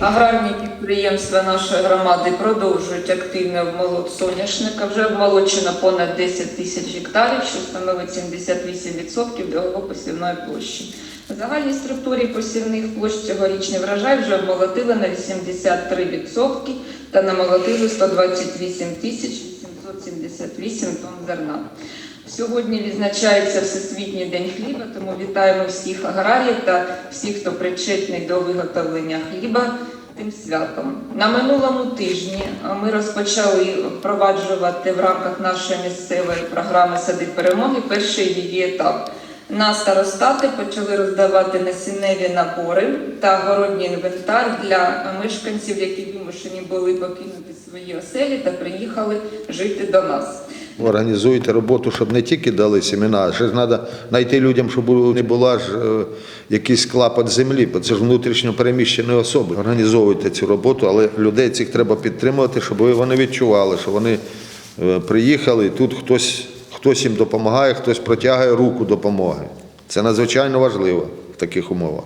Аграрні підприємства нашої громади продовжують активний обмолот соняшника. Вже обмолочено понад 10 тисяч гектарів, що становить 78% його посівної площі. В загальній структурі посівних площ цьогорічний врожай вже обмолотили на 83% та намолотили 128 тисяч 878 тонн зерна. Сьогодні відзначається Всесвітній день хліба, тому вітаємо всіх аграріїв та всіх, хто причетний до виготовлення хліба тим святом. На минулому тижні ми розпочали впроваджувати в рамках нашої місцевої програми Сади перемоги перший її етап. На старостати почали роздавати насінневі набори та городній інвентар для мешканців, які вимушені були покинути свої оселі та приїхали жити до нас. Організуйте роботу, щоб не тільки дали семена, а ще ж треба знайти людям, щоб не була ж е, якийсь клапот землі, бо це ж внутрішньо переміщені особи. Організовуйте цю роботу, але людей цих треба підтримувати, щоб вони відчували, що вони е, приїхали, і тут хтось, хтось їм допомагає, хтось протягує руку допомоги. Це надзвичайно важливо в таких умовах.